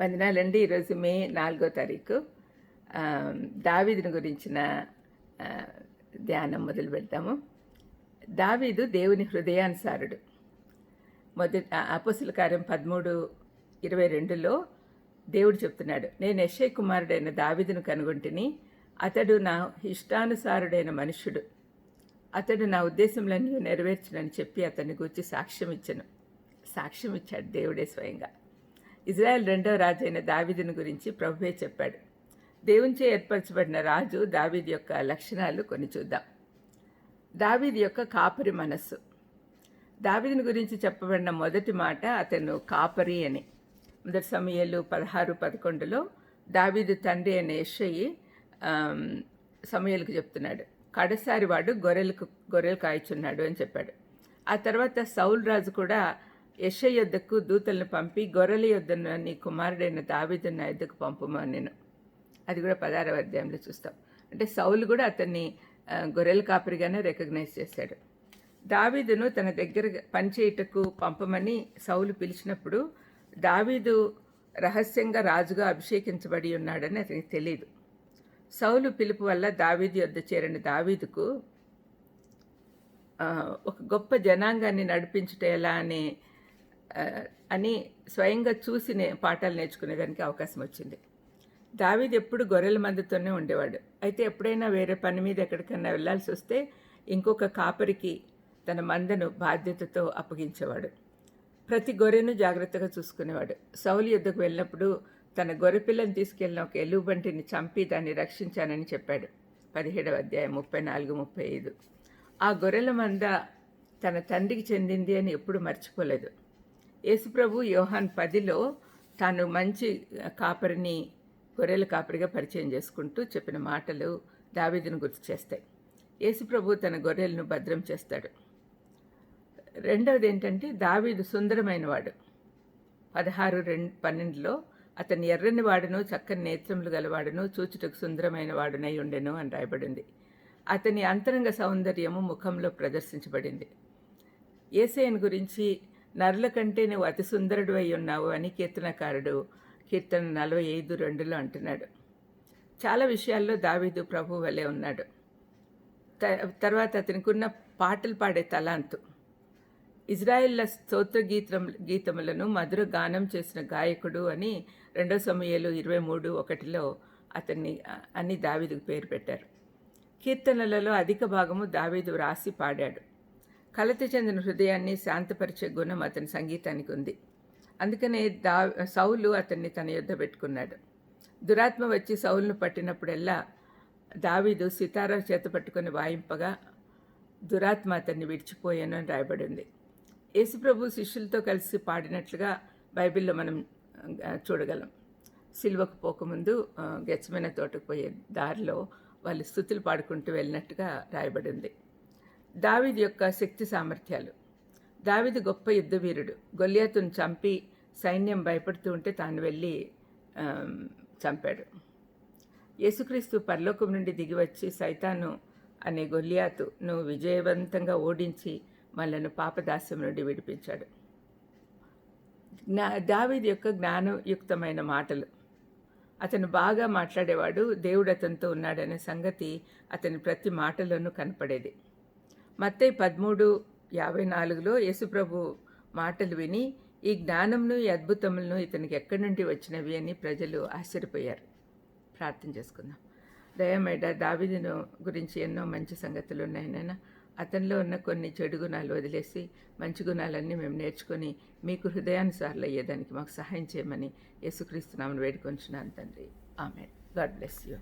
వందనాలండి ఈరోజు మే నాలుగో తారీఖు. దావీదుని గురించిన ధ్యానం మొదలు పెడతాము. దావీదు దేవుని హృదయానుసారుడు. మొదటి అపసుల కార్యం పదమూడు ఇరవై రెండులో దేవుడు చెప్తున్నాడు నేను యశ్ఐ కుమారుడైన దావీదును కనుగొంటిని. అతడు నా ఇష్టానుసారుడైన మనుష్యుడు. అతడు నా ఉద్దేశంలన్నీ నెరవేర్చునని చెప్పి అతన్ని గురించి సాక్ష్యం ఇచ్చను సాక్ష్యం ఇచ్చాడు దేవుడే స్వయంగా. ఇజ్రాయెల్ రెండవ రాజు అయిన దావిదిని గురించి ప్రభువే చెప్పాడు. దేవునిచే ఏర్పరచబడిన రాజు దావీది యొక్క లక్షణాలు కొన్ని చూద్దాం. దావీది యొక్క కాపరి మనస్సు. దావీదుని గురించి చెప్పబడిన మొదటి మాట అతను కాపరి అని. మొదటి సమయాలు పదహారు పదకొండులో దావీదు తండ్రి అయిన యెషయి సమయాలకు చెప్తున్నాడు. కడసారి వాడు గొర్రెలకు గొర్రెలు కాయచున్నాడు అని చెప్పాడు. ఆ తర్వాత సౌల్ రాజు కూడా యశ యొద్దకు దూతలను పంపి గొర్రెల యొద్దను నీ కుమారుడైన దావీదు నా యొద్దకు పంపమని నేను అది కూడా పదహారవ అధ్యాయంలో చూస్తాం. అంటే సౌలు కూడా అతన్ని గొర్రెల కాపరిగానే రికగ్నైజ్ చేశాడు. దావీదును తన దగ్గర పనిచేయుటకు పంపమని సౌలు పిలిచినప్పుడు దావీదు రహస్యంగా రాజుగా అభిషేకించబడి ఉన్నాడని అతనికి తెలియదు సౌలు పిలుపు వల్ల దావీదు యొద్ద చేరిన దావీదుకు ఒక గొప్ప జనాంగాన్ని నడిపించుట ఎలా అనే అని స్వయంగా చూసి నే పాఠాలు నేర్చుకునేదానికి అవకాశం వచ్చింది. దావీద్ ఎప్పుడు గొర్రెల మందతోనే ఉండేవాడు. అయితే ఎప్పుడైనా వేరే పని మీద ఎక్కడికైనా వెళ్ళాల్సి వస్తే ఇంకొక కాపరికి తన మందను బాధ్యతతో అప్పగించేవాడు. ప్రతి గొర్రెను జాగ్రత్తగా చూసుకునేవాడు. సౌలు యుద్ధకు వెళ్ళినప్పుడు తన గొర్రెపిల్లను తీసుకెళ్ళిన తీసుకెళ్ళిన ఒక ఎలుగుబంటిని చంపి దాన్ని రక్షించానని చెప్పాడు. పదిహేడవ అధ్యాయం ముప్పై నాలుగు ముప్పై ఐదు. ఆ గొర్రెల మంద తన తండ్రికి చెందింది అని ఎప్పుడు మర్చిపోలేదు. యేసుప్రభు యోహాన్ పదిలో తాను మంచి కాపరిని గొర్రెల కాపరిగా పరిచయం చేసుకుంటూ చెప్పిన మాటలు దావీదును గుర్తు చేస్తాయి. యేసుప్రభు తన గొర్రెలను భద్రం చేస్తాడు. రెండవది ఏంటంటే దావీదు సుందరమైనవాడు పదహారు రెండు పన్నెండులో అతని ఎర్రని వాడును చక్కని నేత్రములు గలవాడును చూచుటకు సుందరమైన వాడునై ఉండెను అని రాయబడింది. అతని అంతరంగ సౌందర్యము ముఖంలో ప్రదర్శించబడింది. ఏసైన్ గురించి నరుల కంటే నువ్వు అతి సుందరుడు అయి ఉన్నావు అని కీర్తనకారుడు కీర్తన నలభై ఐదు రెండులో అంటున్నాడు. చాలా విషయాల్లో దావీదు ప్రభు వలె ఉన్నాడు. త- తర్వాత అతనికి ఉన్న పాటలు పాడే తలాంతు. ఇజ్రాయిల్ల స్తోత్ర గీతం గీతములను మధుర గానం చేసిన గాయకుడు అని రెండో సమయాలు ఇరవై మూడు ఒకటిలో అతన్ని అని దావీదుకు పేరు పెట్టారు. కీర్తనలలో అధిక భాగము దావీదు వ్రాసి పాడాడు. కలత చెందిన హృదయాన్ని శాంతపరిచే గుణం అతని సంగీతానికి ఉంది. అందుకనే దా సౌలు అతన్ని తన యుద్ధ పెట్టుకున్నాడు. దురాత్మ వచ్చి సౌలును పట్టినప్పుడల్లా దావీదు సితారా చేత పట్టుకొని వాయింపగా దురాత్మ అతన్ని విడిచిపోయాను అని రాయబడింది. యేసుప్రభు శిష్యులతో కలిసి పాడినట్లుగా బైబిల్లో మనం చూడగలం. సిల్వకు పోకముందు గచ్చమైన గెచ్చమైన తోటకు పోయే దారిలో వాళ్ళు స్థుతులు పాడుకుంటూ వెళ్ళినట్టుగా రాయబడింది. దావీదు యొక్క శక్తి సామర్థ్యాలు. దావీదు గొప్ప యుద్ధవీరుడు. గొల్లియాతును చంపి సైన్యం భయపడుతూ ఉంటే తాను వెళ్ళి చంపాడు. యేసుక్రీస్తు పరలోకం నుండి దిగివచ్చి సైతాను అనే గొల్లియాతును విజయవంతంగా ఓడించి మనలను పాపదాస్యం నుండి విడిపించాడు. జ్ఞా దావీదు యొక్క జ్ఞానయుక్తమైన మాటలు. అతను బాగా మాట్లాడేవాడు దేవుడు అతనితో ఉన్నాడనే సంగతి అతని ప్రతి మాటలోనూ కనపడేది. మత్తయి పదమూడు యాభై నాలుగులో యేసుప్రభు మాటలు విని ఈ జ్ఞానంను ఈ అద్భుతములను ఇతనికి ఎక్కడి నుండి వచ్చినవి అని ప్రజలు ఆశ్చర్యపోయారు. ప్రార్థన చేసుకుందాం. దయమేడ దావిదిను గురించి ఎన్నో మంచి సంగతులు ఉన్నాయి నాయన. అతనిలో ఉన్న కొన్ని చెడు గుణాలు వదిలేసి మంచి గుణాలన్నీ మేము నేర్చుకొని మీకు హృదయానుసార్లు అయ్యేదానికి మాకు సహాయం చేయమని యేసుక్రీస్తు నామను వేడుకొంచున్నాను తండ్రి. ఆమె గాడ్ బ్లెస్ యూ.